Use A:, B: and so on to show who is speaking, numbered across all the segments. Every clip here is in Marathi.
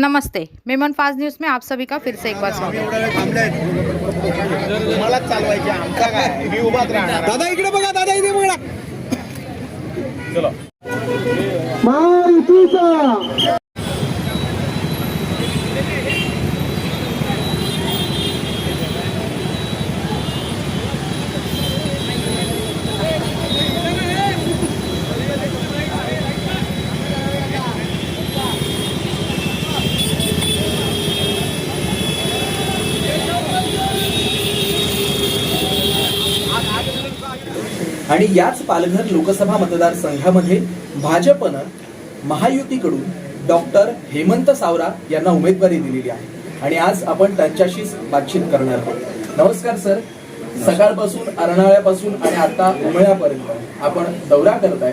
A: नमस्ते मेमन फाज न्यूज में आप सभी का फिर से एक बार स्वागत।
B: एवढा वेळ थांबलाय मलाच चालवायची आमचा काय मी उभाच राहणार.
C: दादा इकडे बघा दादा इथे बघा.
B: चला.
C: आणि याच पालघर लोकसभा मतदारसंघामध्ये भाजपनं महायुतीकडून डॉक्टर हेमंत सावरा यांना उमेदवारी दिलेली आहे. आणि आज आपण त्यांच्याशीच बातचीत करणार आहोत. नमस्कार सर. सकाळपासून अर्नाळ्यापासून आणि आता उमळ्यापर्यंत आपण दौरा करताय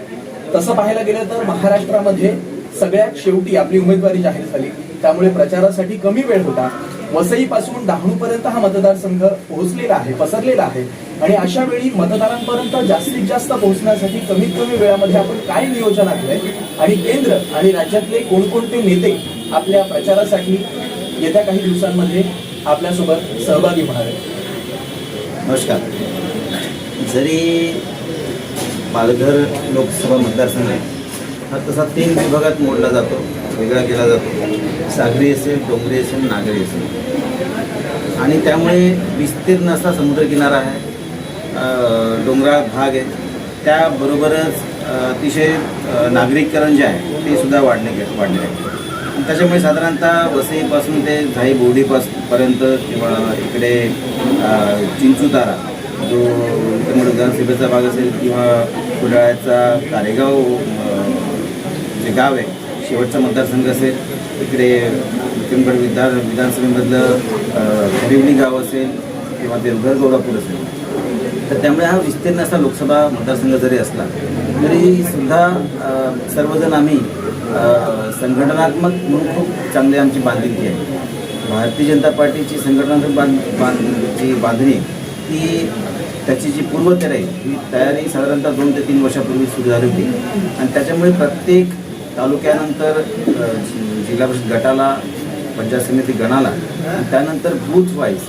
C: तसं पाहायला गेलं तर महाराष्ट्रामध्ये सगळ्यात शेवटी आपली उमेदवारी जाहीर झाली. त्यामुळे प्रचारासाठी कमी वेळ होता. वसईपासून डहाणूपर्यंत हा मतदारसंघ पोहोचलेला आहे पसरलेला आहे. आणि अशा वेळी मतदारांपर्यंत जास्तीत जास्त पोहोचण्यासाठी कमीत कमी वेळामध्ये आपण काय नियोजन आखलंय आणि केंद्र आणि राज्यातले कोणकोणते नेते आपल्या प्रचारासाठी येत्या काही दिवसांमध्ये आपल्यासोबत सहभागी होणार आहेत?
D: नमस्कार. जरी पालघर लोकसभा मतदारसंघ हा तसा तीन विभागात मोडला जातो वेगळा केला जातो. सागरी असेल डोंगरी असेल नागरी असेल. आणि त्यामुळे विस्तीर्ण असा समुद्रकिनारा आहे डोंगराळ भाग आहे. त्याबरोबरच अतिशय नागरिककरण जे आहे ते सुद्धा वाढले गे वाढले आहे. त्याच्यामुळे साधारणतः वसईपासून ते झाई बोर्डीपासपर्यंत किंवा इकडे चिंचुतारा जो विक्रमगड विधानसभेचा भाग असेल किंवा कुडाळ्याचा कारेगाव जे गाव आहे शेवटचा मतदारसंघ असेल इकडे विक्रमगड विधान विधानसभेमधलं अं, खरिवली गाव असेल किंवा देवघर गौरापूर असेल तर त्यामुळे हा विस्तीर्ण असा लोकसभा मतदारसंघ जरी असला तरी सुद्धा सर्वजण आम्ही संघटनात्मक म्हणून खूप चांगली आमची बांधिलकी आहे. भारतीय जनता पार्टीची संघटनात्मक बांध बांध जी बांधणी ती त्याची जी पूर्वतयारी आहे ही तयारी साधारणतः दोन ते तीन वर्षापूर्वी सुरू झाली होती. आणि त्याच्यामुळे प्रत्येक तालुक्यानंतर जिल्हा परिषद गटाला पंचायत समिती गणाला त्यानंतर बूथ वाईज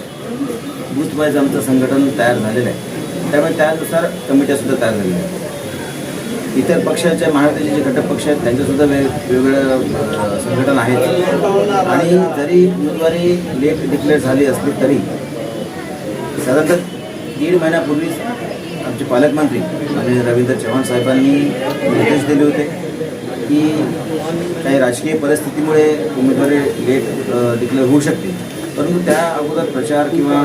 D: बूथ वाईज आमचं संघटन तयार झालेलं आहे. त्यामुळे त्यानुसार कमिट्या सुद्धा तयार झालेल्या आहेत. इतर पक्षाच्या महाराष्ट्राचे जे घटक पक्ष आहेत त्यांच्यासुद्धा वेग वेगवेगळं संघटन आहेत. आणि जरी उमेदवारी लेट डिक्लेअर झाली असली तरी साधारणतः दीड महिन्यापूर्वीच आमचे पालकमंत्री आणि रवींद्र चव्हाण साहेबांनी निर्देश दिले होते की काही राजकीय परिस्थितीमुळे उमेदवारी लेट डिक्लेअर होऊ शकते. परंतु त्या अगोदर प्रचार किंवा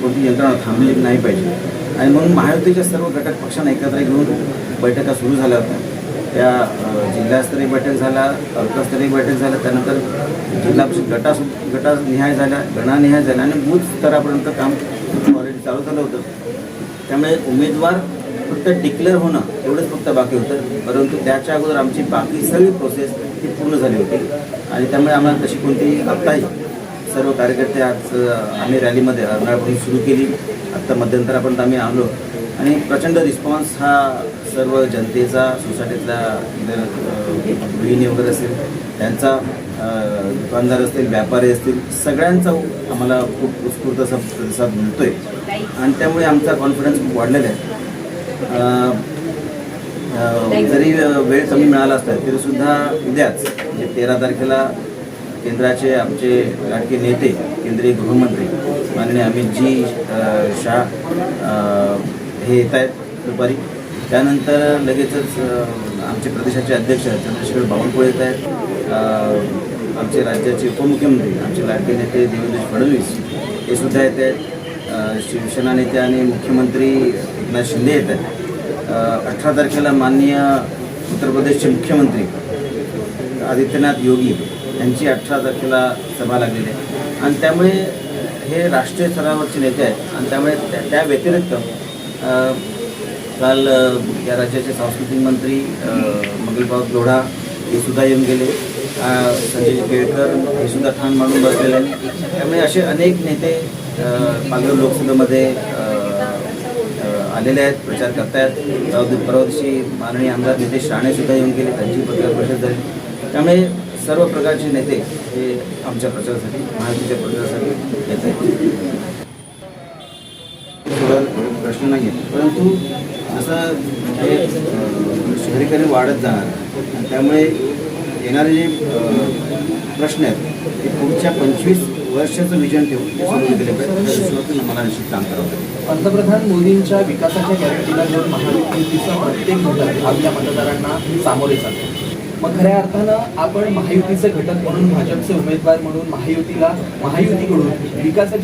D: कोणती यंत्रणा थांबली नाही पाहिजे. आणि म्हणून महायुतीच्या सर्व घटक पक्षांना एकत्र घेऊन बैठका सुरू झाल्या होत्या. त्या जिल्हास्तरीय बैठक झाल्या तालुकास्तरीय बैठक झाल्या त्यानंतर जिल्हा परिषद गटा गटानिहाय झाल्या गणानिहाय झाल्या आणि बूथ स्तरापर्यंत काम ऑलरेडी चालू झालं होतं. त्यामुळे उमेदवार फक्त डिक्लेअर होणं एवढंच फक्त बाकी होतं. परंतु त्याच्या अगोदर आमची बाकी सगळी प्रोसेस ही पूर्ण झाली होती. आणि त्यामुळे आम्हाला तशी कोणती आत्ताही सर्व कार्यकर्ते आज आम्ही रॅलीमध्ये अर्नाळपासून सुरू केली. आत्ता मध्यंतरापर्यंत आम्ही आलो. आणि प्रचंड रिस्पॉन्स हा सर्व जनतेचा सोसायटीतल्या गृहिणी वगैरे असेल त्यांचा दुकानदार असतील व्यापारी असतील सगळ्यांचा आम्हाला खूप उत्स्फूर्त असा प्रतिसाद मिळतोय. आणि त्यामुळे आमचा कॉन्फिडन्स खूप वाढलेला आहे. जरी वेळ कमी मिळाला असता तरीसुद्धा उद्याच म्हणजे तेरा तारखेला केंद्राचे आमचे लाडके नेते केंद्रीय गृहमंत्री माननीय अमितजी शाह हे येत आहेत दुपारी. त्यानंतर लगेचच आमचे प्रदेशाचे अध्यक्ष चंद्रशेखर बावनकुळे येत आहेत. आमचे राज्याचे उपमुख्यमंत्री आमचे लाडके नेते देवेंद्र फडणवीस हे सुद्धा येत आहेत. शिवसेना नेते आणि मुख्यमंत्री एकनाथ शिंदे येत आहेत. अठरा तारखेला माननीय उत्तर प्रदेशचे मुख्यमंत्री आदित्यनाथ योगी यांची अठरा तारखेला सभा लागलेली आहे. आणि त्यामुळे हे राष्ट्रीय स्तरावरचे नेते आहेत. आणि त्यामुळे त्या त्या व्यतिरिक्त काल या राज्याचे सांस्कृतिक मंत्री मंगलभाऊ लोढा हे सुद्धा येऊन गेले. संजय केळकर हे सुद्धा ठाण मांडून बसलेले आहेत. त्यामुळे असे अनेक नेते पालघर लोकसभेमध्ये आलेले आहेत प्रचार करतायत. परवा दिवशी माननीय आमदार नितेश राणेसुद्धा येऊन गेले त्यांची पत्रकार परिषद झाली. त्यामुळे सर्व प्रकारचे नेते हे आमच्या प्रचारासाठी महायुतीच्या प्रचारासाठी येत आहेत. थोडा प्रश्न नाही आहे परंतु जसं हे शहरीकरण वाढत जाणार आणि त्यामुळे येणारे जे प्रश्न आहेत ते पुढच्या पंचवीस वर्षाचं विजन ठेवून ते सोडवले गेले पाहिजे आम्हाला निश्चित काम करावं लागेल.
C: पंतप्रधान मोदींच्या विकासाच्या गॅरंटीला घेऊन महायुतीचा प्रत्येक घटक आपल्या मतदारांना सामोरे जातो मग खऱ्या अर्थानं आपण महायुतीचे घटक म्हणून भाजपचे उमेदवार म्हणून महायुतीला महायुतीकडून विकासाच्या